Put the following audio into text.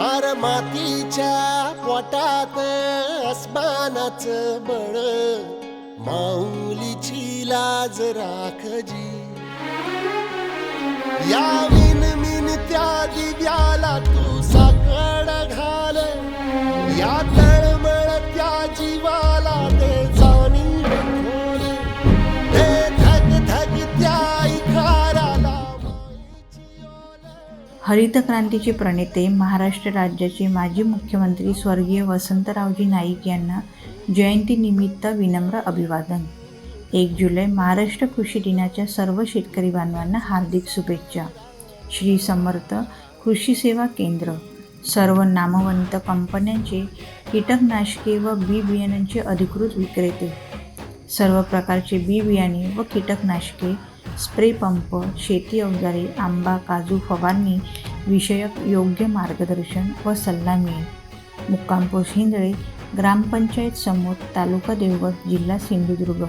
R मातीच्या पोटात अस्मानाच बळ. माऊलीची लाज राखजी. या विन मिन त्या दिव्याला तू साकड घाल. या हरित क्रांतीचे प्रणेते महाराष्ट्र राज्याचे माजी मुख्यमंत्री स्वर्गीय वसंतरावजी नाईक यांना जयंतीनिमित्त विनम्र अभिवादन. एक जुलै महाराष्ट्र कृषी दिनाच्या सर्व शेतकरी बांधवांना हार्दिक शुभेच्छा. श्री समर्थ कृषी सेवा केंद्र. सर्व नामवंत कंपन्यांचे कीटकनाशके व बी बियाण्यांचे अधिकृत विक्रेते. सर्व प्रकारचे बी बियाणे व कीटकनाशके स्प्रे पंप शेती अवजारे आंबा काजू फवारणी विषयक योग्य मार्गदर्शन व सल्ला मिळेल. मुक्काम हिंदळे ग्रामपंचायत समोर तालुका देवगड जिल्हा सिंधुदुर्ग.